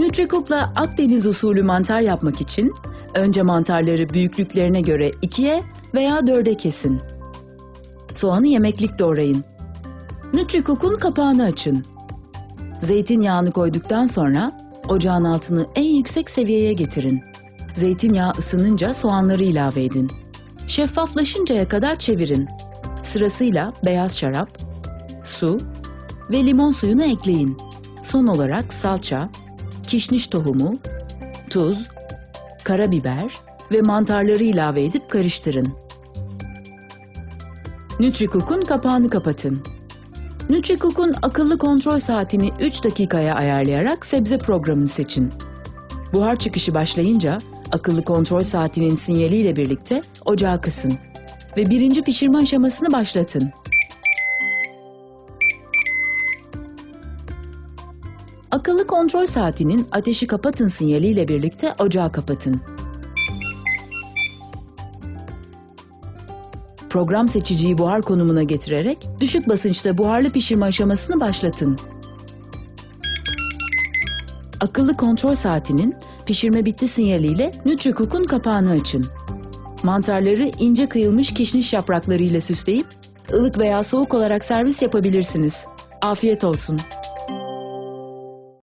Nütrikok'la Akdeniz usulü mantar yapmak için önce mantarları büyüklüklerine göre ikiye veya dörde kesin. Soğanı yemeklik doğrayın. Nütrikok'un kapağını açın. Zeytinyağını koyduktan sonra ocağın altını en yüksek seviyeye getirin. Zeytinyağı ısınınca soğanları ilave edin. Şeffaflaşıncaya kadar çevirin. Sırasıyla beyaz şarap, su ve limon suyunu ekleyin. Son olarak salça, kişniş tohumu, tuz, karabiber ve mantarları ilave edip karıştırın. Nütrikok'un kapağını kapatın. Nütrikok'un akıllı kontrol saatini 3 dakikaya ayarlayarak sebze programını seçin. Buhar çıkışı başlayınca akıllı kontrol saatinin sinyaliyle birlikte ocağı kısın ve birinci pişirme aşamasını başlatın. Akıllı kontrol saatinin ateşi kapatın sinyaliyle birlikte ocağı kapatın. Program seçiciyi buhar konumuna getirerek düşük basınçta buharlı pişirme aşamasını başlatın. Akıllı kontrol saatinin pişirme bitti sinyaliyle Nütrikok'un kapağını açın. Mantarları ince kıyılmış kişniş yapraklarıyla süsleyip ılık veya soğuk olarak servis yapabilirsiniz. Afiyet olsun.